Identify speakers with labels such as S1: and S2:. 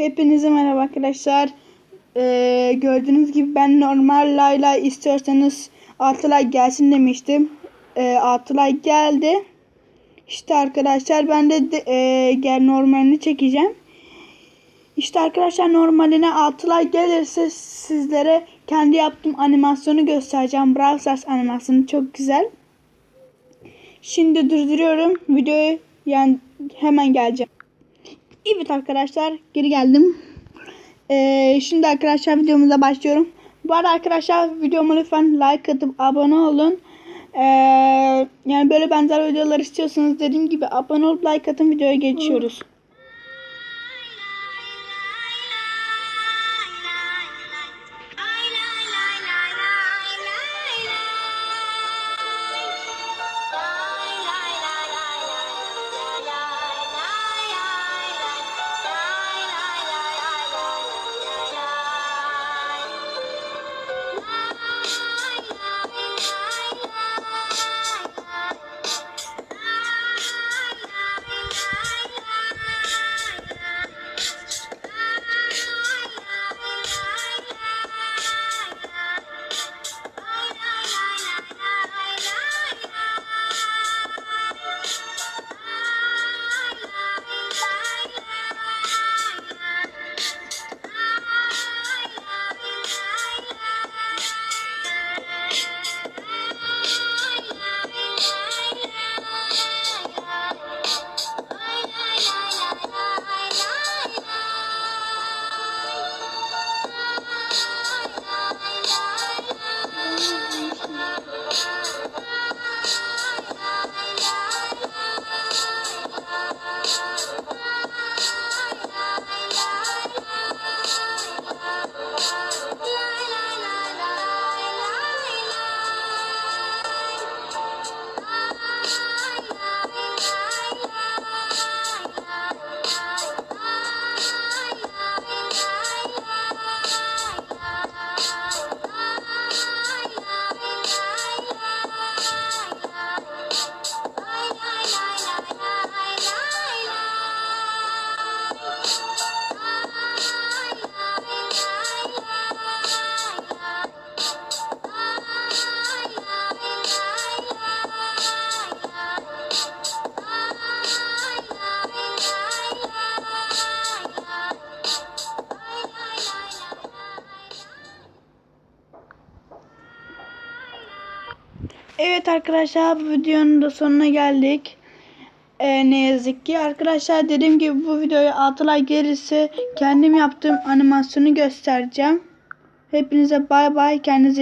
S1: Hepinize merhaba arkadaşlar. Ee, gördüğünüz gibi ben normal layla istiyorsanız Atılay gelsin demiştim. Ee, Atılay geldi. İşte arkadaşlar ben de, de e, gel normalini çekeceğim. İşte arkadaşlar normaline Atılay gelirse sizlere kendi yaptığım animasyonu göstereceğim. Brawl Stars animasyonu çok güzel. Şimdi durduruyorum videoyu. Yani hemen geleceğim. Evet arkadaşlar geri geldim. Ee, şimdi arkadaşlar videomuza başlıyorum. Bu arada arkadaşlar videoma lütfen like atıp abone olun. Ee, yani böyle benzer videolar istiyorsanız dediğim gibi abone olup like atın videoya geçiyoruz. Evet arkadaşlar bu videonun da sonuna geldik. Ee, ne yazık ki arkadaşlar dediğim gibi bu videoya 6 like gelirse kendim yaptığım animasyonu göstereceğim. Hepinize bay bay kendinize